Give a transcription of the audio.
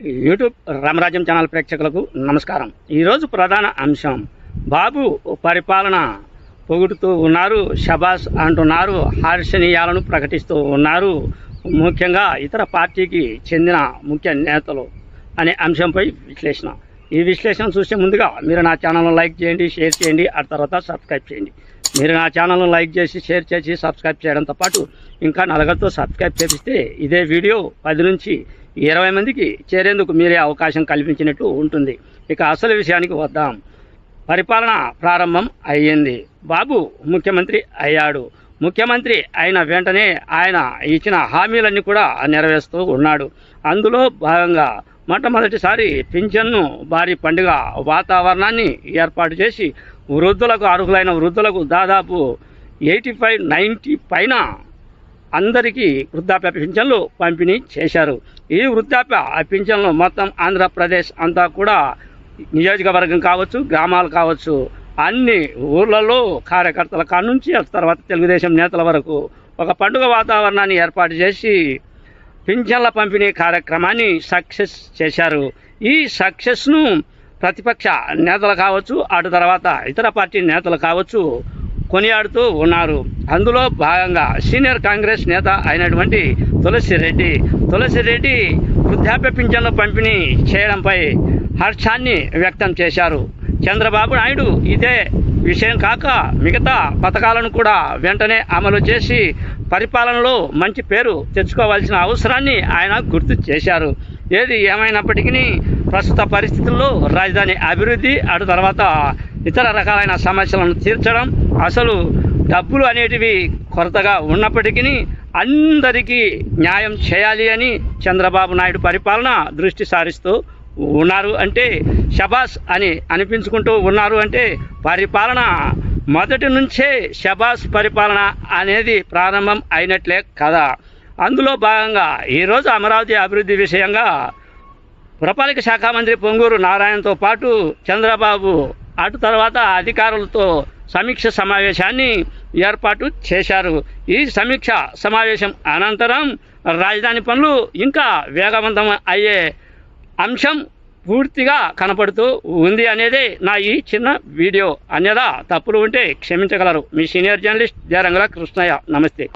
YouTube రామరాజ్యం channel ప్రేక్షకులకు నమస్కారం. ఈరోజు ప్రధాన అంశం బాబు పరిపాలన పొగుడుతూ ఉన్నారు షబాస్ అంటున్నారు హర్షణీయాలను ప్రకటిస్తూ ఉన్నారు. ముఖ్యంగా ఇతర పార్టీకి చెందిన ముఖ్య నేతలు అనే అంశంపై విశ్లేషణ. ఈ విశ్లేషణ చూసే ముందుగా మీరు నా ఛానల్ను లైక్ చేయండి షేర్ చేయండి ఆ తర్వాత సబ్స్క్రైబ్ చేయండి. మీరు నా ఛానల్ను లైక్ చేసి షేర్ చేసి సబ్స్క్రైబ్ చేయడంతో పాటు ఇంకా నలుగురితో సబ్స్క్రైబ్ చేపిస్తే ఇదే వీడియో పది నుంచి ఇరవై మందికి చేరేందుకు మీరే అవకాశం కల్పించినట్టు ఉంటుంది. ఇక అసలు విషయానికి వద్దాం. పరిపాలన ప్రారంభం అయ్యింది. బాబు ముఖ్యమంత్రి అయ్యాడు. ముఖ్యమంత్రి అయిన వెంటనే ఆయన ఇచ్చిన హామీలన్నీ కూడా నెరవేరుస్తూ ఉన్నాడు. అందులో భాగంగా మొట్టమొదటిసారి పింఛన్ను భారీ పండుగ వాతావరణాన్ని ఏర్పాటు చేసి వృద్ధులకు అర్హులైన వృద్ధులకు దాదాపు ఎయిటీ ఫైవ్ నైంటీ పైన అందరికీ వృద్ధాప్య పింఛన్లు పంపిణీ చేశారు. ఈ వృద్ధాప్య పింఛన్లు మొత్తం ఆంధ్రప్రదేశ్ అంతా కూడా నియోజకవర్గం కావచ్చు గ్రామాలు కావచ్చు అన్ని ఊర్లలో కార్యకర్తల కాడ నుంచి ఆ తర్వాత తెలుగుదేశం నేతల వరకు ఒక పండుగ వాతావరణాన్ని ఏర్పాటు చేసి పింఛన్ల పంపిణీ కార్యక్రమాన్ని సక్సెస్ చేశారు. ఈ సక్సెస్ను ప్రతిపక్ష నేతలు కావచ్చు అటు తర్వాత ఇతర పార్టీ నేతలు కావచ్చు కొనియాడుతూ ఉన్నారు. అందులో భాగంగా సీనియర్ కాంగ్రెస్ నేత అయినటువంటి తులసి రెడ్డి. తులసి రెడ్డి వృద్ధాప్య పింఛన్ల పంపిణీ చేయడంపై హర్షాన్ని వ్యక్తం చేశారు. చంద్రబాబు నాయుడు ఇదే విషయం కాక మిగతా పథకాలను కూడా వెంటనే అమలు చేసి పరిపాలనలో మంచి పేరు తెచ్చుకోవాల్సిన అవసరాన్ని ఆయన గుర్తు చేశారు. ఏది ఏమైనప్పటికీ ప్రస్తుత పరిస్థితుల్లో రాజధాని అభివృద్ధి అటు తర్వాత ఇతర రకాలైన సమస్యలను తీర్చడం అసలు డబ్బులు అనేటివి కొరతగా ఉన్నప్పటికీ అందరికీ న్యాయం చేయాలి అని చంద్రబాబు నాయుడు పరిపాలన దృష్టి సారిస్తూ ఉన్నారు. అంటే షబాస్ అని అనిపించుకుంటూ ఉన్నారు అంటే పరిపాలన మొదటి నుంచే షబాస్ పరిపాలన అనేది ప్రారంభం అయినట్లే కదా. అందులో భాగంగా ఈరోజు అమరావతి అభివృద్ధి విషయంగా పురపాలక శాఖ మంత్రి పొంగూరు నారాయణతో పాటు చంద్రబాబు అటు తర్వాత అధికారులతో సమీక్ష సమావేశాన్ని ఏర్పాటు చేశారు. ఈ సమీక్ష సమావేశం అనంతరం రాజధాని పనులు ఇంకా వేగవంతం అయ్యే అంశం పూర్తిగా కనపడుతూ ఉంది అనేది నా ఈ చిన్న వీడియో. అన్యదా తప్పులు ఉంటే క్షమించగలరు. మీ సీనియర్ జర్నలిస్ట్ జరంగల కృష్ణయ్య. నమస్తే.